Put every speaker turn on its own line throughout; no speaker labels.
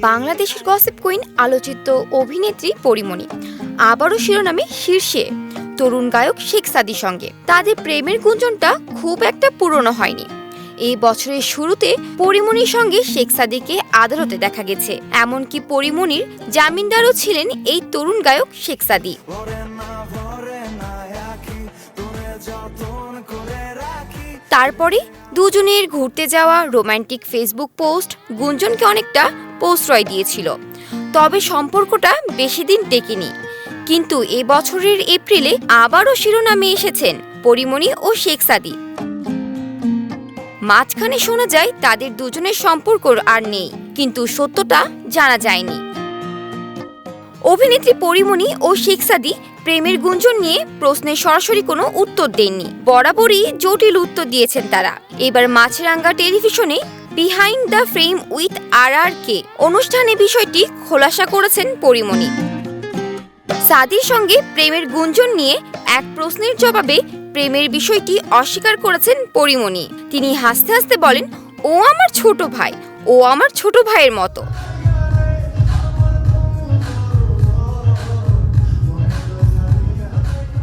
বাংলাদেশের gossip queen আলোচিত অভিনেত্রী পরিমণি। আবারও শিরোনামে শীর্ষে, তরুণ গায়ক শেখ সাদির সঙ্গে। তাদের প্রেমের গুঞ্জনটা খুব একটা পুরনো হয়নি। এই বছরের শুরুতে পরিমণির সঙ্গে শেখ সাদিকে আদালতে দেখা গেছে। এমনকি পরিমণির জামিনদারও ছিলেন এই তরুণ গায়ক শেখ সাদি। তারপরে দুজনের ঘুরতে যাওয়া রোমান্টিক ফেসবুক পোস্ট গুঞ্জনকে অনেকটা প্রশ্রয় দিয়েছিল। তবে সম্পর্কটা বেশি দিন টেকেনি। কিন্তু এ বছরের এপ্রিলে আবারও শিরোনামে এসেছেন পরিমণি ও শেখ সাদি। মাঝখানে শোনা যায় তাদের দুজনের সম্পর্ক আর নেই, কিন্তু সত্যটা জানা যায়নি। অভিনেত্রী পরিমণি ও শেখ সাদি প্রেমের গুঞ্জন নিয়ে প্রশ্নের সরাসরি কোনো উত্তর দেননি। বরাবরই জটিল উত্তর দিয়েছেন তারা। এবার মাছরাঙ্গা টেলিভিশনে behind the frame with R R K অনুষ্ঠানে বিষয়টি খোলাসা করেছেন পরিমণি। সাদির সঙ্গে প্রেমের গুঞ্জন নিয়ে এক প্রশ্নের জবাবে প্রেমের বিষয়টি অস্বীকার করেছেন পরিমণি। তিনি হাসতে হাসতে বলেন, ও আমার ছোট ভাই, ও আমার ছোট ভাইয়ের মতো।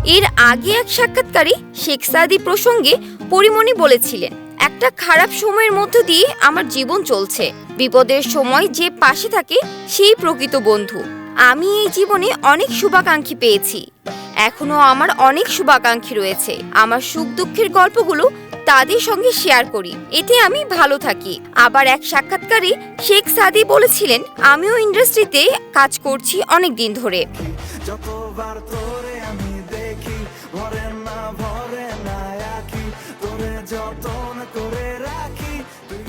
এর আগে এক সাক্ষাৎকারে শেখ সাদি প্রসঙ্গে পরিমণি বলেছিলেন, একটা খারাপ সময়ের মধ্য দিয়ে আমার জীবন চলছে। বিপদের সময় যে পাশে থাকে সেই প্রকৃত বন্ধু। আমি এই জীবনে অনেক শুভাকাঙ্ক্ষী পেয়েছি। এখনও আমার অনেক শুভাকাঙ্ক্ষী রয়েছে। আমার সুখ দুঃখের গল্পগুলো তাদের সঙ্গে শেয়ার করি। এতে আমি ভালো থাকি। আবার এক সাক্ষাৎকারে শেখ সাদি বলেছিলেন, আমিও ইন্ডাস্ট্রিতে কাজ করছি অনেক দিন ধরে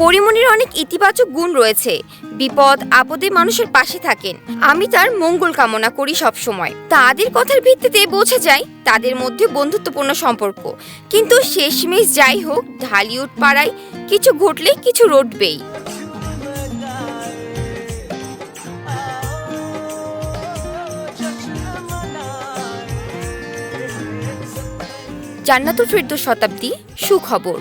পরিমণির অনেক ইতিবাচক গুণ রয়েছে। বিপদ, আপদে মানুষের পাশে থাকেন। আমি তার মঙ্গল কামনা করি সব সময় তাদের কথার ভিত্তিতে বোঝা যায়, তাদের মধ্যে বন্ধুত্বপূর্ণ সম্পর্ক। কিন্তু শেষমেশ যাই হোক, ঢালিউড পাড়ায় কিছু ঘটলে কিছু রটবেই। জান্নাতুল ফেরদৌস শতাব্দী সুখবর।